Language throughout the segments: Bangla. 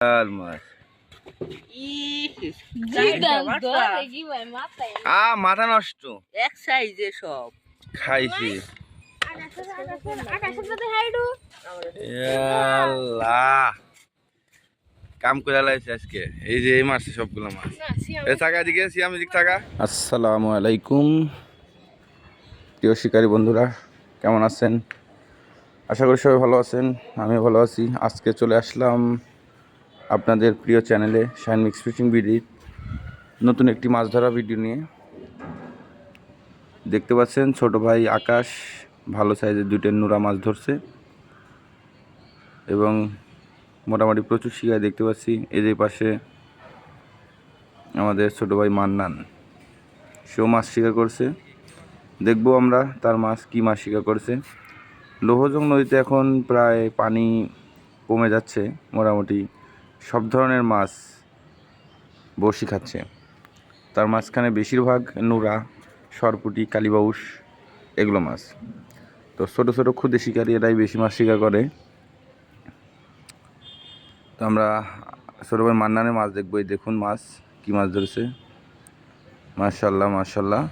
মাছ আ মাথা নষ্ট এক সাইজে সব। খাইছি কাম করে লাইছে আজকে। এই যে এই মারছে সবগুলো মাছ। এ থাকা সিয়াম থাকা। আসসালামু আলাইকুম। প্রিয় শিকারী বন্ধুরা কেমন আছেন? আশা করি সবাই ভালো আছেন আমি ভালো আছি। আজকে চলে আসলাম আপনাদের প্রিয় চ্যানেলে শাইন মিক্স ফিশিং বিডির নতুন একটি মাছ ধরা ভিডিও নিয়ে। দেখতে পাচ্ছেন, ছোট ভাই আকাশ ভালো সাইজের দুইটা নোরা মাছ ধরছে এবং মোটামুটি প্রচুর শিকায় দেখতে পাচ্ছি। যে পাশে আমাদের ছোট ভাই মান্নান, সেও মাছ শিকার করছে। দেখব আমরা তার মাছ কি মাছ শিকার করছে। লোহজং নদীতে এখন প্রায় পানি কমে যাচ্ছে মোটামুটি। সব ধরনের মাছ বসি খাচ্ছে। তার মাঝখানে বেশিরভাগ নোরা, সরপুটি কালিবাউস এগুলো মাছ। তো ছোটো ছোটো ক্ষুদে শিকারি এরাই বেশি মাছ শিকার করে। তো আমরা ছোটো ভাই মান্নানের মাছ দেখব। এই দেখুন মাছ, কি মাছ ধরেছে। মার্শাল্লাহ মার্শাল্লাহ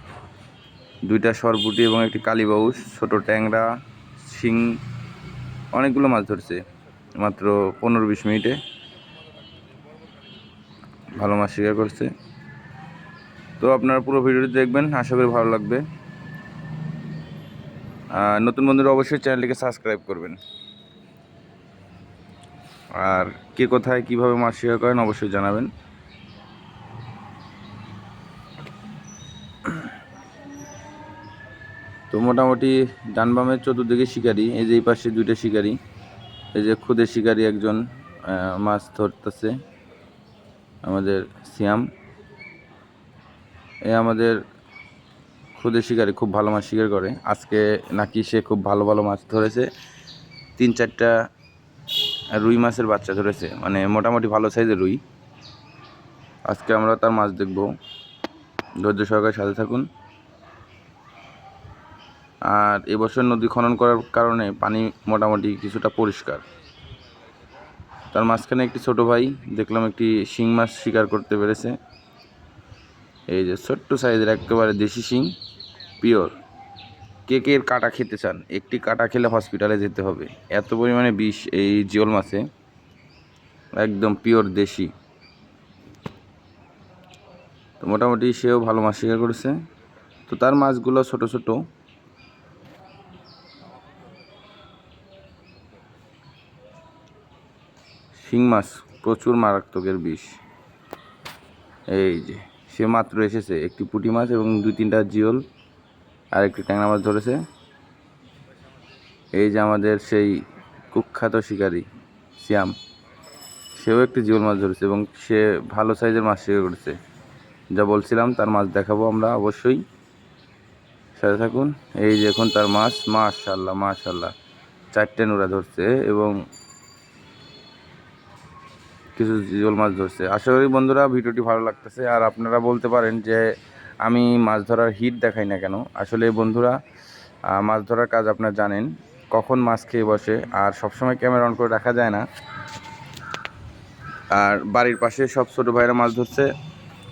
দুইটা সরপুটি এবং একটি কালিবাউস ছোট ট্যাংরা, শিং, অনেকগুলো মাছ ধরছে। মাত্র পনেরো বিশ মিনিটে। ভালো মাছ শিকার করছে। তো আপনারা পুরো ভিডিওটি দেখবেন, আশা করি ভালো লাগবে। আর নতুন বন্ধুরা অবশ্যই চ্যানেলটিকে সাবস্ক্রাইব করবেন। আর কে কোথায় কীভাবে মাছ শিকার করেন অবশ্যই জানাবেন। তো মোটামুটি ডান বামের চতুর্দিকে শিকারি, এই যে এই পাশে দুইটা শিকারি, এই যে খুদে শিকারি একজন মাছ ধরতেছে। আমাদের সিয়াম। এ আমাদের খুদে শিকারে খুব ভালো মাছ শিকার করে। আজকে নাকি সে খুব ভালো ভালো মাছ ধরেছে। তিন চারটা রুই মাছের বাচ্চা ধরেছে। মানে মোটামুটি ভালো সাইজের রুই। আজকে আমরা তার মাছ দেখব। ধৈর্য সহকারে সাথে থাকুন। আর এবছর নদী খনন করার কারণে পানি মোটামুটি কিছুটা পরিষ্কার। তার মাঝখানে একটি ছোট ভাই, দেখলাম একটি শিং মাছ শিকার করতে পেরেছে। এই যে ছোট্ট সাইজের একেবারে দেশি শিং, পিওর। কে কে এর কাটা খেতে চান? একটি কাটা খেলে হসপিটালে যেতে হবে। এত পরিমাণে বিষ এই জিওল মাছে। একদম পিওর দেশি। তো মোটামুটি সেও ভালো মাছ শিকার করেছে। তো তার মাছগুলো ছোট ছোট। শিং মাছ, প্রচুর মারাত্মকের বিষ। এই যে, সে মাত্র এসেছে, একটি পুঁটি মাছ এবং দুই তিনটা জিওল, আর একটি ট্যাংরা মাছ ধরেছে। এই যে আমাদের সেই কুখ্যাত শিকারী শ্যাম সেও একটি জিওল মাছ ধরেছে এবং সে ভালো সাইজের মাছ শিকার করেছে। যা বলছিলাম, তার মাছ দেখাবো আমরা অবশ্যই। সাথে থাকুন, এই যে এখন তার মাছ, মাশাল্লাহ মাশাল্লাহ, চারটে নোরা ধরছে এবং কিছু জিওল মাছ ধরছে। আশা করি বন্ধুরা ভিডিওটি ভালো লাগতেছে। আর আপনারা বলতে পারেন যে আমি মাছ ধরার হিট দেখাই না কেন। আসলে বন্ধুরা মাছ ধরার কাজ আপনারা জানেন, কখন মাছ খেয়ে বসে, আর সবসময় ক্যামেরা অন করে রাখা যায় না। আর বাড়ির পাশে সব ছোটো ভাইরা মাছ ধরছে।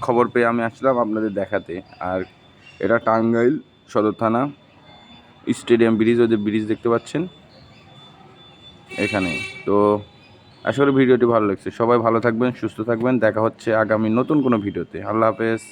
খবর পেয়ে আমি আসলাম আপনাদের দেখাতে। আর এটা টাঙ্গাইল সদর থানা স্টেডিয়াম ব্রিজ ওদের ব্রিজ দেখতে পাচ্ছেন? এখানে তো করি ভিডিওটি ভালো লাগছে। সবাই ভালো থাকবেন, সুস্থ থাকবেন। দেখা হচ্ছে আগামী নতুন কোনো ভিডিওতে। আল্লাহ হাফেজ।